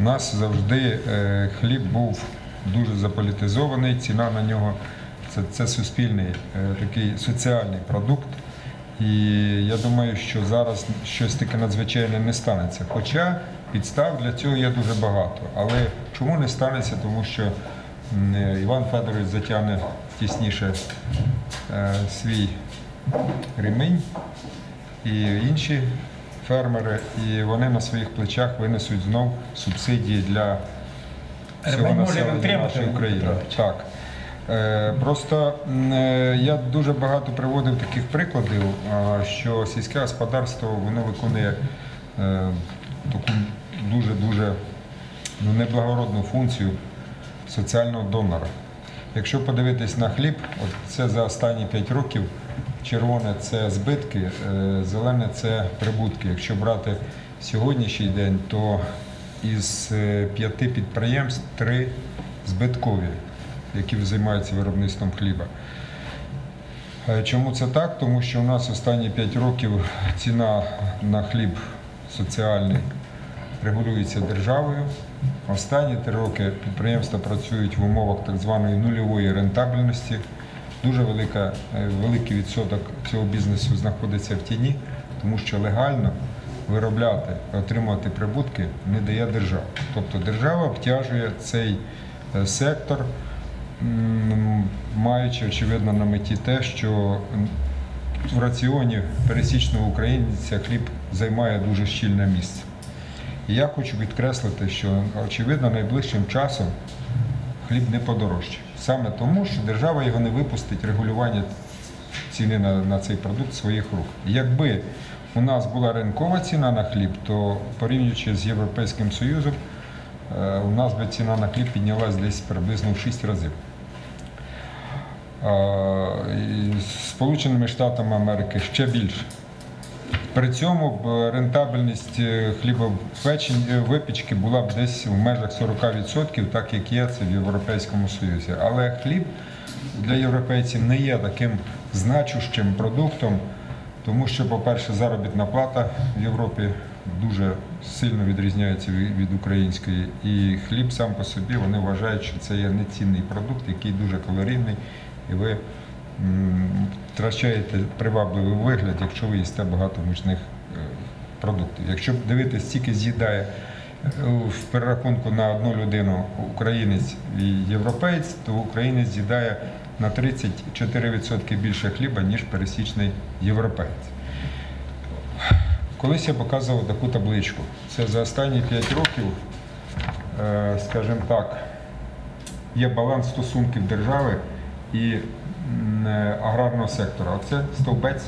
У нас завжди е, хліб був дуже заполітизований, ціна на нього це, суспільний е, такий соціальний продукт. І я думаю, що зараз щось таке надзвичайне не станеться. Хоча підстав для цього є дуже багато. Але чому не станеться? Тому що Іван Федорович затягне тісніше е, свій ремінь і інші фермери, і вони на своїх плечах винесуть знов субсидії для всього населення нашої України. Так. Е, Просто е, я дуже багато приводив таких прикладів, що сільське господарство воно виконує е, таку дуже-дуже ну, неблагородну функцію соціального донора. Якщо подивитись на хліб, от це за останні 5 років, червоне це збитки, е, зелене це прибутки. Якщо брати сьогоднішній день, то із е, п'яти підприємств три збиткові, які займаються виробництвом хліба. Е, Чому це так? Тому що у нас останні 5 років ціна на хліб соціальний регулюється державою. Останні три роки підприємства працюють в умовах так званої нульової рентабельності. Дуже велика, е, великий відсоток цього бізнесу знаходиться в тіні, тому що легально виробляти, отримувати прибутки не дає держава. Тобто держава обтяжує цей е, сектор, маючи очевидно на меті те, що в раціоні пересічного українця хліб займає дуже щільне місце. І я хочу підкреслити, що очевидно найближчим часом хліб не подорожчає. Саме тому, що держава його не випустить регулювання ціни на, на цей продукт своїх рук. Якби у нас була ринкова ціна на хліб, то порівнюючи з Європейським Союзом, е, у нас би ціна на хліб піднялась десь приблизно в 6 разів. З Сполученими Штатами Америки ще більше. При цьому б рентабельність е, хлібопечень- е, була б десь в межах 40%, так як є це в Європейському Союзі. Але хліб для європейців не є таким значущим продуктом, тому що, по-перше, заробітна плата в Європі дуже сильно відрізняється від української. І хліб сам по собі вони вважають, що це є нецінний продукт, який дуже калорійний, і ви втрачаєте привабливий вигляд, якщо ви їсте багато мучних е, продуктів. Якщо дивитися, скільки з'їдає е, в перерахунку на одну людину українець і європеєць, то українець з'їдає на 34% більше хліба, ніж пересічний європеєць. Колись я показував таку табличку. Це за останні 5 років, е, скажімо так, є баланс стосунків держави і аграрного сектора. Оце стовбець,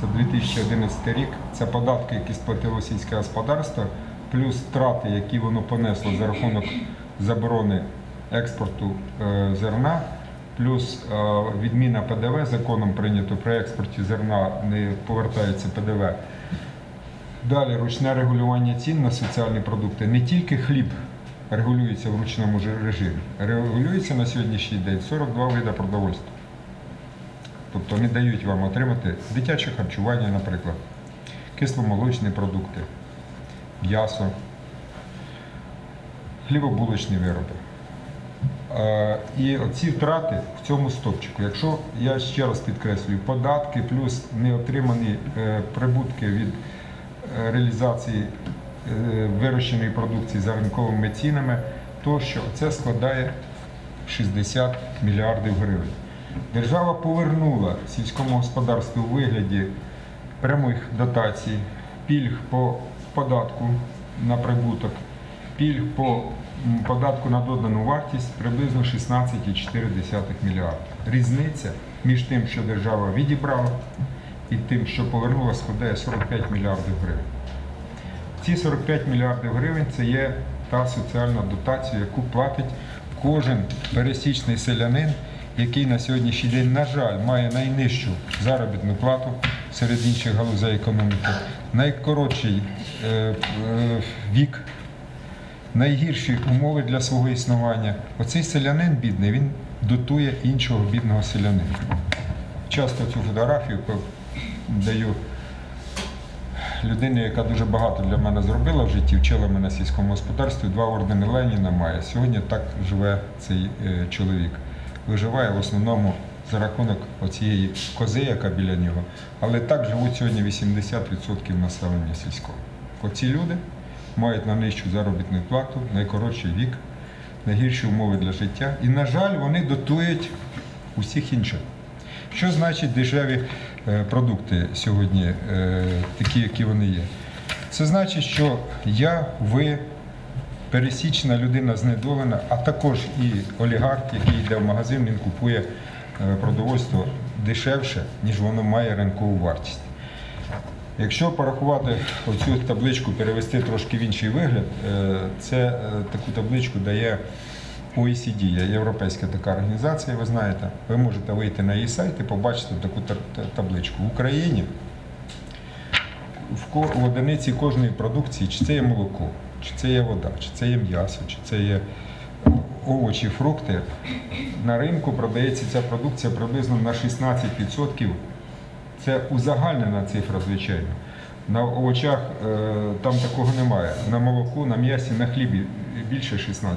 це 2011 рік, це податки, які сплатило сільське господарство, плюс втрати, які воно понесло за рахунок заборони експорту е, зерна, плюс е, відміна ПДВ законом прийнято при експорті зерна не повертається ПДВ. Далі ручне регулювання цін на соціальні продукти. Не тільки хліб регулюється в ручному режимі, регулюється на сьогоднішній день 42 види продовольства. Тобто не дають вам отримати дитяче харчування, наприклад, кисломолочні продукти, м'ясо, хлібобулочні вироби. Е, І ці втрати в цьому стопчику. Якщо я ще раз підкреслюю, податки плюс неотримані е, прибутки від е, реалізації вирощеної продукції за ринковими цінами, то що це складає 60 мільярдів гривень. Держава повернула сільському господарству у вигляді прямих дотацій, пільг по податку на прибуток, пільг по податку на додану вартість приблизно 16,4 мільярда. Різниця між тим, що держава відібрала, і тим, що повернула, складає 45 мільярдів гривень. Ці 45 мільярдів гривень це є та соціальна дотація, яку платить кожен пересічний селянин, який на сьогоднішній день, на жаль, має найнижчу заробітну плату серед інших галузей економіки, найкоротший е, е, вік, найгірші умови для свого існування. Оцей селянин бідний, він дотує іншого бідного селянина. Часто цю фотографію даю людини, яка дуже багато для мене зробила в житті, вчила мене сільському господарстві, два ордени Леніна має. Сьогодні так живе цей е, чоловік. Виживає в основному за рахунок оцієї кози, яка біля нього. Але так живуть сьогодні 80% населення сільського. Оці люди мають найнижчу заробітну плату, найкоротший вік, найгірші умови для життя. І, на жаль, вони дотують усіх інших. Що значить дешеві продукти сьогодні, е, такі, які вони є? Це значить, що я, ви, пересічна людина знедолена, а також і олігарх, який йде в магазин, він купує е, продовольство дешевше, ніж воно має ринкову вартість. Якщо порахувати оцю табличку, перевести трошки в інший вигляд, е, це е, таку табличку дає OECD, є європейська така організація, ви знаєте. Ви можете вийти на її сайт і побачити таку та- та- табличку. В Україні в одиниці кожної продукції, чи це є молоко, чи це є вода, чи це є м'ясо, чи це є овочі, фрукти, на ринку продається ця продукція приблизно на 16%. Це узагальнена цифра, звичайно. На овочах е, там такого немає. На молоку, на м'ясі, на хлібі більше 16%.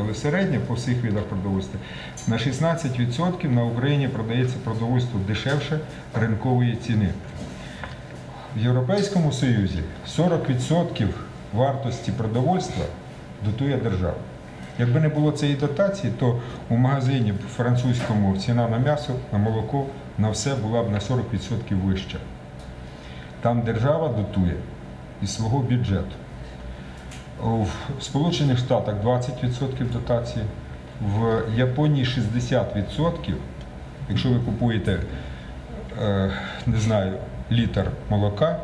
Але середнє по всіх видах продовольства на 16% на Україні продається продовольство дешевше ринкової ціни. В Європейському Союзі 40% вартості продовольства дотує держава. Якби не було цієї дотації, то у магазині французькому ціна на м'ясо, на молоко, на все була б на 40% вища. Там держава дотує із свого бюджету. В Сполучених Штатах 20% дотації, в Японії 60%. Якщо ви купуєте, е, не знаю, літр молока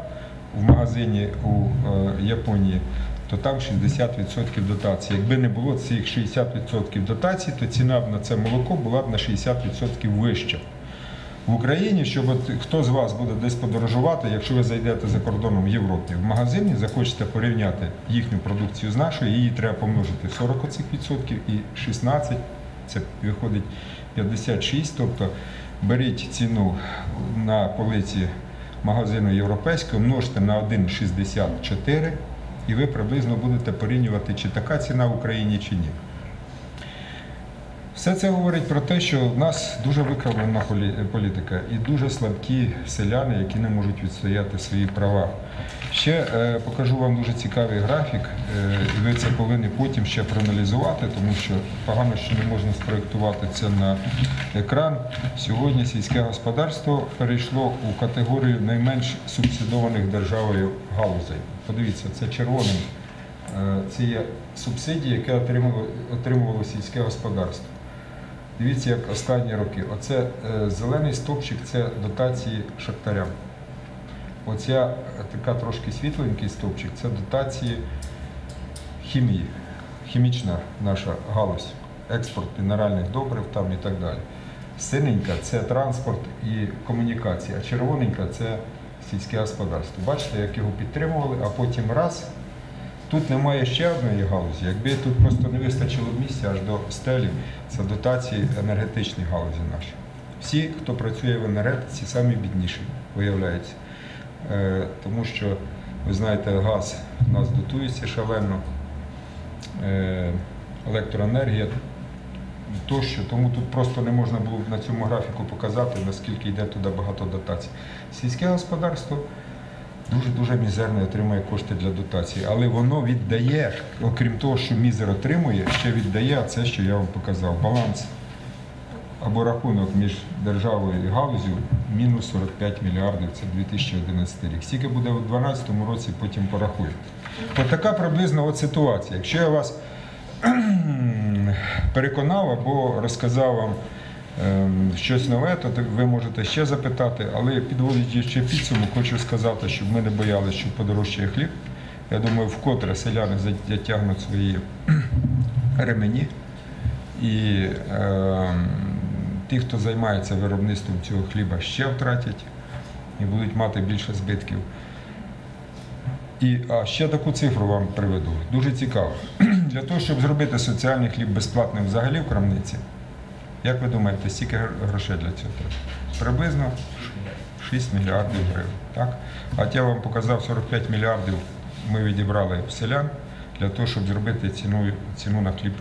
в магазині у е, Японії, то там 60% дотації. Якби не було цих 60% дотацій, то ціна б на це молоко була б на 60% вища. В Україні, щоб от хто з вас буде десь подорожувати, якщо ви зайдете за кордоном в Європі в магазині, захочете порівняти їхню продукцію з нашою, її треба помножити 40 оцих відсотків і 16, це виходить 56. Тобто беріть ціну на полиці магазину європейського, множте на 1,64 і ви приблизно будете порівнювати, чи така ціна в Україні, чи ні. Все це говорить про те, що в нас дуже викривлена політика і дуже слабкі селяни, які не можуть відстояти свої права. Ще е, покажу вам дуже цікавий графік, е, і ви це повинні потім ще проаналізувати, тому що погано, що не можна спроєктувати це на екран. Сьогодні сільське господарство перейшло у категорію найменш субсидованих державою галузей. Подивіться, це червоним. Е, Це є субсидії, які отримувало сільське господарство. Дивіться, як останні роки. Оце е, зелений стовпчик це дотації шахтарям. Оця е, така трошки світленький стовпчик це дотації хімії, хімічна наша галузь, експорт мінеральних добрив там і так далі. Синенька це транспорт і комунікація, а червоненька це сільське господарство. Бачите, як його підтримували, а потім раз. Тут немає ще одної галузі. Якби тут просто не вистачило місця аж до стелі, це дотації енергетичні галузі наші. Всі, хто працює в енергетиці, самі бідніші, виявляється. Е, тому що, ви знаєте, газ у нас дотується шалено, е, електроенергія тощо. Тому тут просто не можна було на цьому графіку показати, наскільки йде туди багато дотацій. Сільське господарство дуже-дуже мізерно отримує кошти для дотації. Але воно віддає, окрім того, що мізер отримує, ще віддає це, що я вам показав. Баланс або рахунок між державою і галузю мінус 45 мільярдів, це 2011 рік. Скільки буде у 2012 році, потім порахую. От така приблизно от ситуація. Якщо я вас переконав або розказав вам щось нове, то ви можете ще запитати. Але підводячи ще підсумок, хочу сказати, щоб ми не боялися, що подорожчає хліб. Я думаю, вкотре селяни затягнуть свої ремені. І ем, ті, хто займається виробництвом цього хліба, ще втратять і будуть мати більше збитків. І а ще таку цифру вам приведу. Дуже цікаво. Для того, щоб зробити соціальний хліб безплатним взагалі в крамниці, як ви думаєте, стільки гр- грошей для цього треба? Приблизно 6 мільярдів гривень. Так? От я вам показав 45 мільярдів ми відібрали в селян для того, щоб зробити ціну, ціну на хліб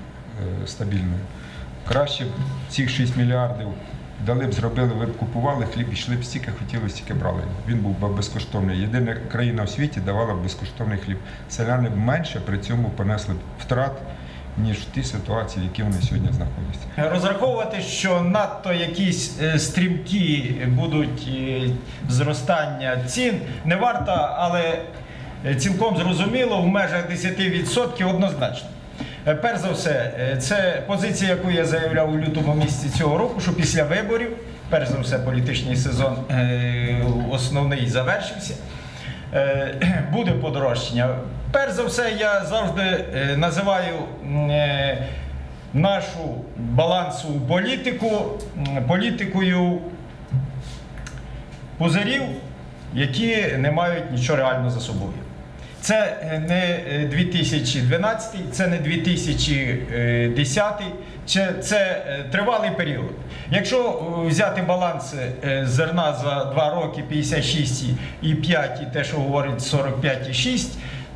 е, стабільною. Краще б цих 6 мільярдів дали б, зробили, ви б купували хліб, йшли б стільки хотіли, стільки брали. Він був би безкоштовний. Єдина країна в світі давала б безкоштовний хліб. Селяни б менше при цьому понесли б втрат, ніж в тій ситуації, в якій вони сьогодні знаходяться. Розраховувати, що надто якісь е, стрімкі будуть е, зростання цін, не варто, але е, цілком зрозуміло, в межах 10% однозначно. Е, Перш за все, е, це позиція, яку я заявляв у лютому місяці цього року, що після виборів, перш за все, політичний сезон е, основний завершився. Е, буде подорожчання. Перш за все, я завжди е, називаю е, нашу балансову політику політикою пузирів, які не мають нічого реально за собою. Це не е, 2012, це не 2010, це, тривалий період. Якщо е, взяти баланси е, зерна за 2 роки 56,5 і те, що говорить 45,6,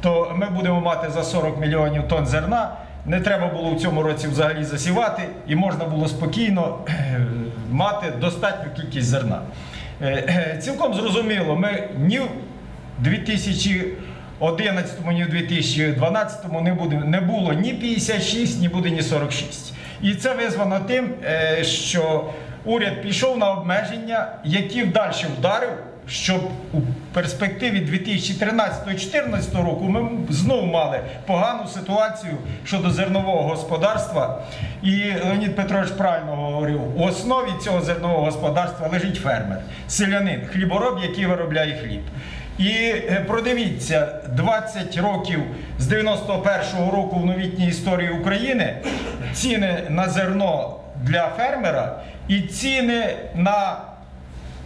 то ми будемо мати за 40 мільйонів тонн зерна. Не треба було в цьому році взагалі засівати, і можна було спокійно е, мати достатню кількість зерна. Цілком зрозуміло, ми ні в 2011, ні в 2012 не, буде, не було ні 56, ні буде ні 46. І це визвано тим, е, що уряд пішов на обмеження, які вдалі вдарив, щоб у перспективі 2013-2014 року ми знову мали погану ситуацію щодо зернового господарства. І Леонід Петрович правильно говорив: у основі цього зернового господарства лежить фермер, селянин, хлібороб, який виробляє хліб. І е, продивіться, 20 років з 91-го року в новітній історії України ціни на зерно для фермера і ціни на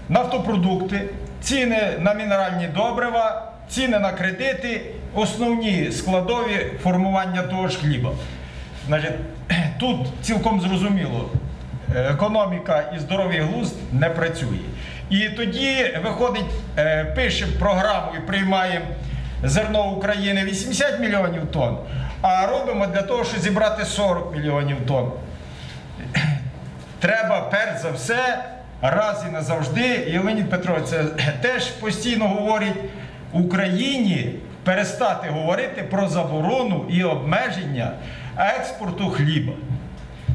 нафтопродукти, ціни на мінеральні добрива, ціни на кредити, основні складові формування того ж хліба. Тут цілком зрозуміло, е, економіка і здоровий глузд не працює. І тоді виходить, е, пише програму і приймаємо зерно України 80 мільйонів тонн, а робимо для того, щоб зібрати 40 мільйонів тонн. Треба перш за все раз і назавжди, і Леонід Петрович це теж постійно говорить Україні перестати говорити про заборону і обмеження експорту хліба.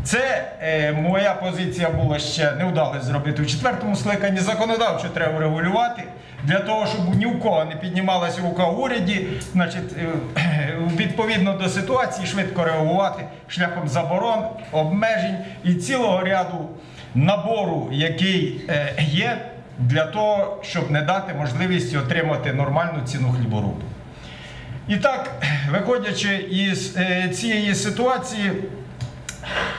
Це е, моя позиція була ще не вдалося зробити в четвертому скликанні. Законодавчо треба врегулювати для того, щоб ні в кого не піднімалася рука в уряді, значить, е, відповідно до ситуації швидко реагувати шляхом заборон, обмежень і цілого ряду набору, який е, є, для того, щоб не дати можливості отримати нормальну ціну хліборобу. І так, виходячи із е, цієї ситуації,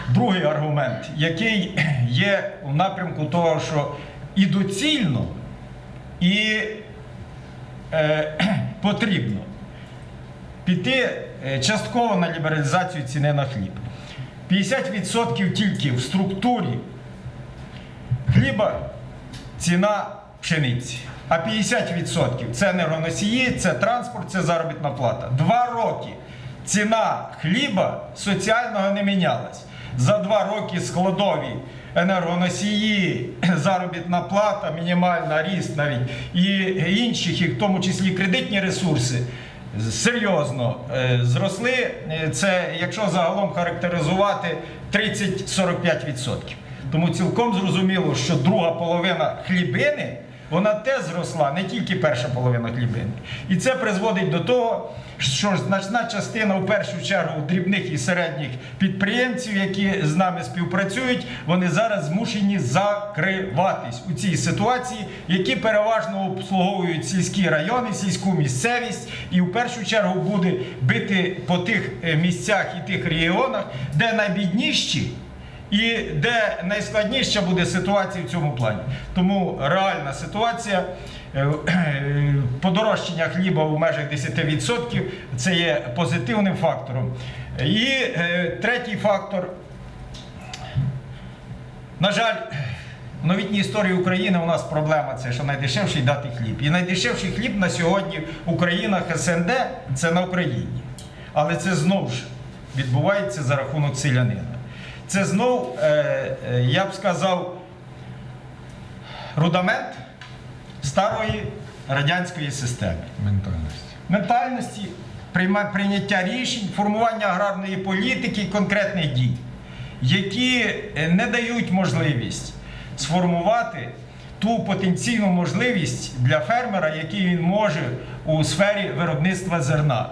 другий аргумент, який є в напрямку того, що і доцільно, і е, потрібно піти е, частково на лібералізацію ціни на хліб. 50% тільки в структурі хліба ціна пшениці. А 50% це енергоносії, це транспорт, це заробітна плата. Два роки ціна хліба соціального не мінялась. За два роки складові енергоносії, заробітна плата, мінімальна ріст навіть і інших, і в тому числі кредитні ресурси. Серйозно е, зросли. Е, Це, якщо загалом характеризувати, 30-45%. Тому цілком зрозуміло, що друга половина хлібини вона теж зросла, не тільки перша половина хлібини. І це призводить до того, що значна частина, в першу чергу, дрібних і середніх підприємців, які з нами співпрацюють, вони зараз змушені закриватись у цій ситуації, які переважно обслуговують сільські райони, сільську місцевість, і в першу чергу буде бити по тих е, місцях і тих регіонах, де найбідніші. І де найскладніша буде ситуація в цьому плані. Тому реальна ситуація е, е, подорожчання хліба в межах 10% це є позитивним фактором. І е, третій фактор. На жаль, В новітній історії України у нас проблема це, що найдешевший дати хліб. І найдешевший хліб на сьогодні в Українах СНД це на Україні. Але це знову ж відбувається за рахунок селянина. Це знов, е, е, я б сказав, рудамент старої радянської системи Ментальність. ментальності, прийняття рішень, формування аграрної політики і конкретних дій, які е, не дають можливість сформувати ту потенційну можливість для фермера, який він може у сфері виробництва зерна.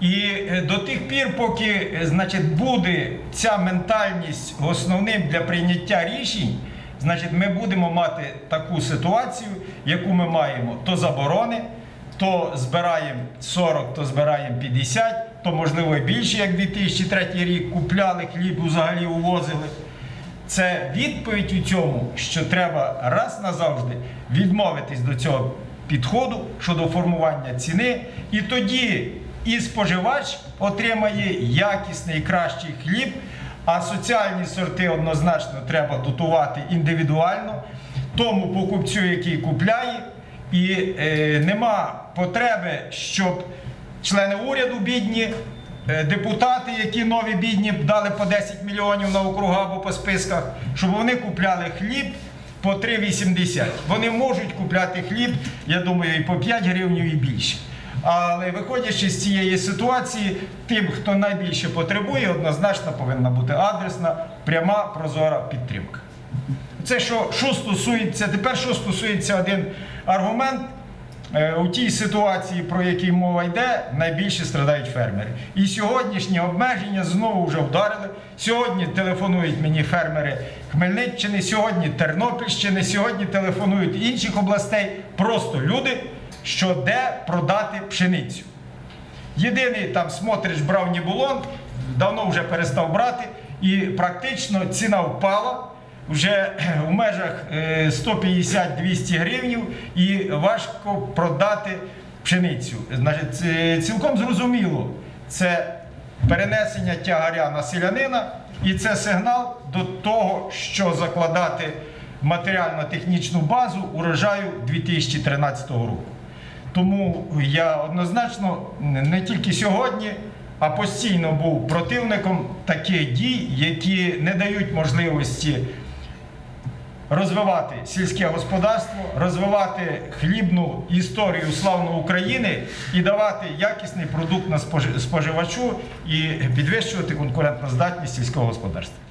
І е, до тих пір, поки е, значить, буде ця ментальність основним для прийняття рішень, значить, ми будемо мати таку ситуацію, яку ми маємо, то заборони, то збираємо 40, то збираємо 50, то можливо і більше, як 2003 рік купляли хліб, взагалі увозили. Це відповідь у цьому, що треба раз назавжди відмовитись до цього підходу щодо формування ціни, і тоді і споживач отримає якісний кращий хліб, а соціальні сорти однозначно треба дотувати індивідуально тому покупцю, який купляє, і е, нема потреби, щоб члени уряду бідні, е, депутати, які нові бідні дали по 10 мільйонів на округа або по списках, щоб вони купляли хліб по 3,80. Вони можуть купляти хліб, я думаю, і по 5 гривень і більше. Але виходячи з цієї ситуації, тим, хто найбільше потребує, однозначно повинна бути адресна, пряма, прозора підтримка. Це що, що стосується, тепер що стосується один аргумент. Е, У тій ситуації, про якій мова йде, найбільше страдають фермери. І сьогоднішні обмеження знову вже вдарили. Сьогодні телефонують мені фермери Хмельниччини, сьогодні Тернопільщини, сьогодні телефонують інших областей. Просто люди, що де продати пшеницю. Єдиний там Смотрич брав Нібулон, давно вже перестав брати, і практично ціна впала вже в межах е, 150-200 гривень, і важко продати пшеницю. Значить, цілком зрозуміло, це перенесення тягаря на селянина, і це сигнал до того, що закладати матеріально-технічну базу урожаю 2013 року. Тому я однозначно не тільки сьогодні, а постійно був противником таких дій, які не дають можливості розвивати сільське господарство, розвивати хлібну історію славну України і давати якісний продукт на споживачу і підвищувати конкурентну здатність сільського господарства.